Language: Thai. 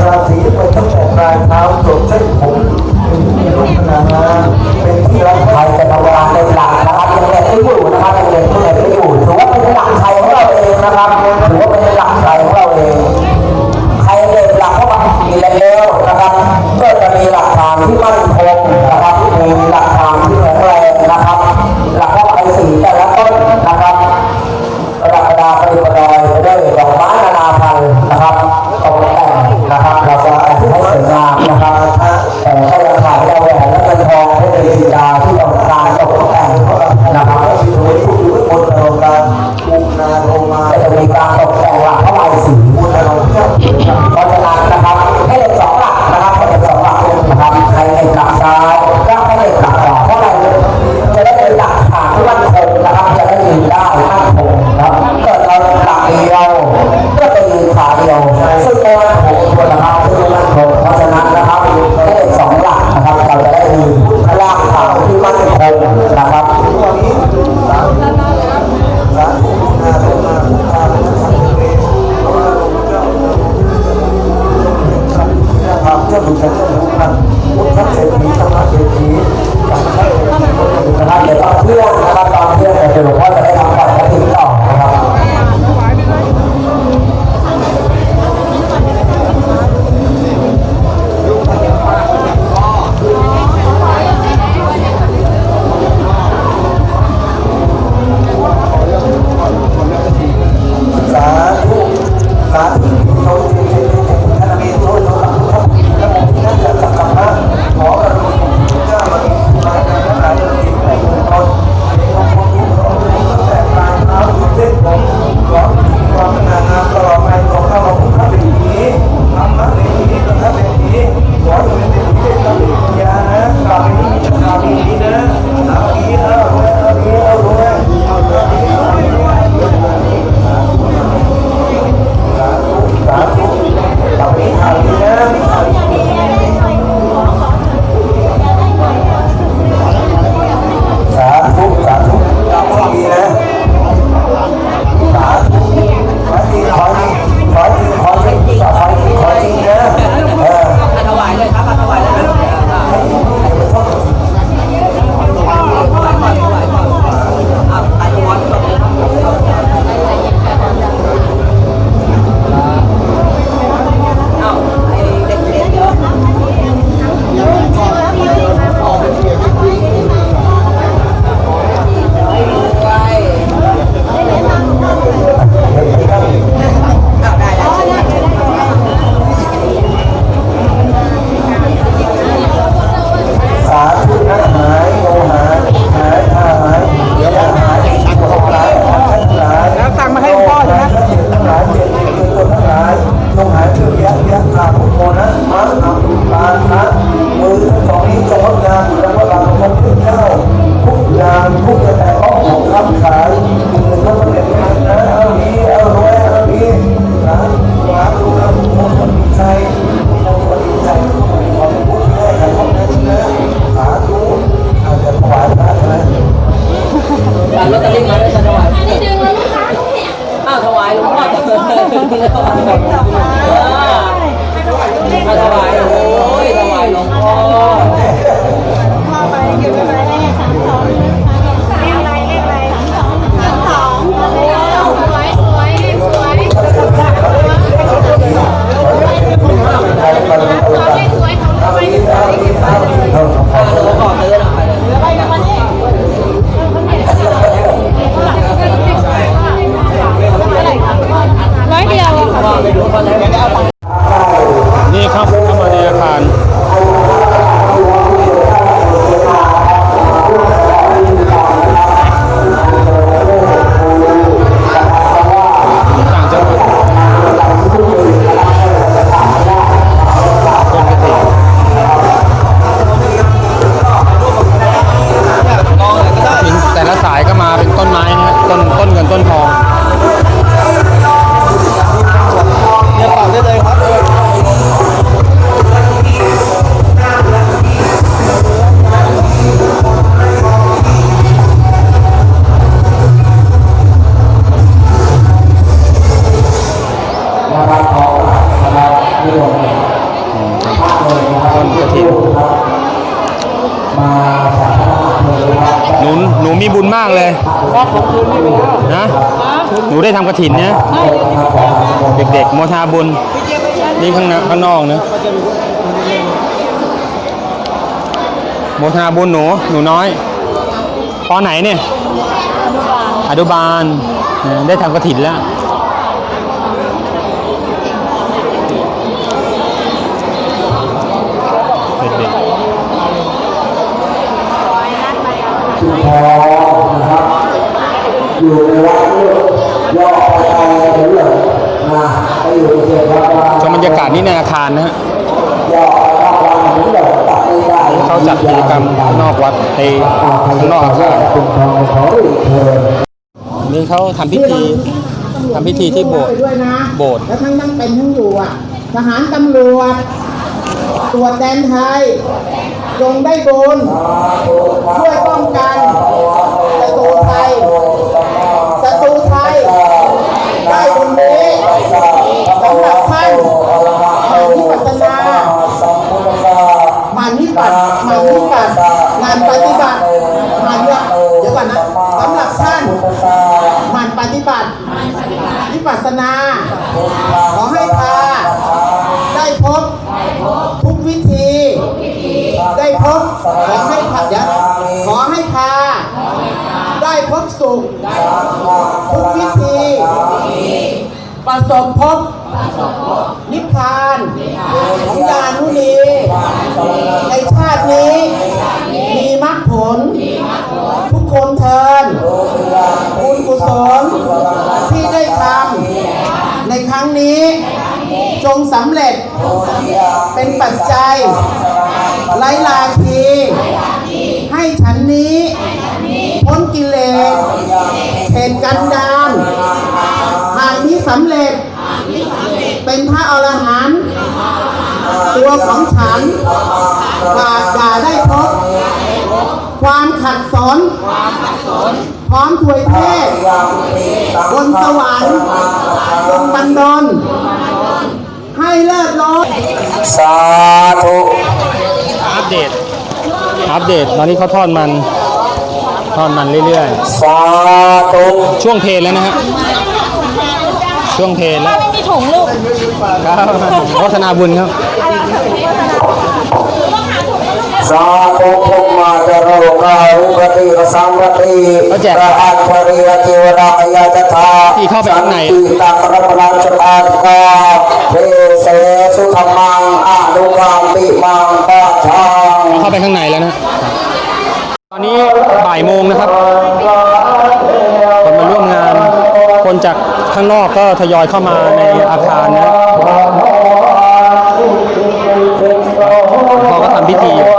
ราศีไปตั้งแต่ปลายเท้าจนเส้นผมเป็นลักษณะนะเป็นที่รักใคร ที่ถูกถูกบนโรงการภูนาโรมาจะมีการตกแต่งหลักพระลายสีภูนาโรเที่ยวเพราะฉะนั้นนะครับให้เด็กสองหลักนะครับให้เด็กสองหลักนะครับใครเด็กหลักซ้ายก็ให้เด็กหลักขวาเพราะอะไรจะได้เป็นหลักฐานที่มั่นคงนะครับจะได้ยืนได้มั่นคงครับเกิดเราหลักเดียวะธรรมเจ้าบุกท่านทุกท่านเศรษฐีธรรมเศรษฐีสังฆเศรษฐีนะครับเดี๋ยวตอนเพื่อนนะครับตอนเพื่อนเดี๋ยวหลวงพ่อจะได้ทำ คนกระถิ่นครับมาจากพระอำเภอบหนูหนูมีบุญมากเลยนะหนูได้ทำกระถินเนี่ยเด็กๆโมทาบุญนี่ข้างนข้างนอกนะโมทาบุญหนูหนูน้อยปอไหนเนี่ยอนุบาลได้ทำกระถินแล้ว ชุมพรนะครับอยู่ในวัดนี่ย่อไปไกลถึงเลยนะไปอยู่ในเขตวัดวาๆชมบรรยากาศนี่ในอาคารนะฮะย่อไปรอบวัดถึงเลยตัดไม่ได้เขาจัดกิจกรรมข้างนอกวัดไอ้ข้างนอกอาคารชุมพรขอเรียนเชิญนี่เขาทำพิธีทำพิธีที่โบสถ์ด้วยนะโบสถ์แล้วทั้งนั่งเป็นทั้งอยู่อะทหารตำรวจตรวจแดนไทย จงได้บุญช่วยป้องกันศัตรูไทยศัตรูไทยได้บุญนี้สำหรับท่านมานิปัสนามานิปัสมานิปัสงานปฏิบัติมาเนี่ยเดี๋ยวก่อนนะสำหรับท่านหมันปฏิบัติวิปัสสนา ทุกวิธีประสบพบ นิพพานของยานุนีในชาตินี้ มีมรรคผล ทุกคนเทินบุญกุศลที่ได้ทำในครั้งนี้ จงสำเร็จเป็นปัจจัยไร้ลาทีให้ฉันนี้ เหตุกันดานหากนี้สำเร็จ เป็นพระอรหันต์ตัวของฉันขาดอย่าได้พบ ความขัดสน พร้อมถวยเทศ บนสวรรค์จงบันดลให้เลิศล้ศสาธุ อัปเดต อัปเดต ตอนนี้เขาทอดมัน ทอดมันเรื่อยสาธุๆ ช่วงเพลแล้วนะฮะ ช่วงเพลแล้วไม่มีถุงลูกครับวัฒนาบุญครับ สาธุพุทมาจโรกาลุกติกสังวติเขาแจกพระอัญชริยจิวราอยาจทาที่เข้าไปข้างในสัติตังรปรังชตาติกาเทเสสุธรรมังอนุกังปิมังปะชัง เข้าไปข้างในแล้วนะ ตอนนี้บ่ายโมงนะครับ คนมาร่วมงาน คนจากข้างนอกก็ทยอยเข้ามาในอาคารนะพอก็ทำพิธีอยู่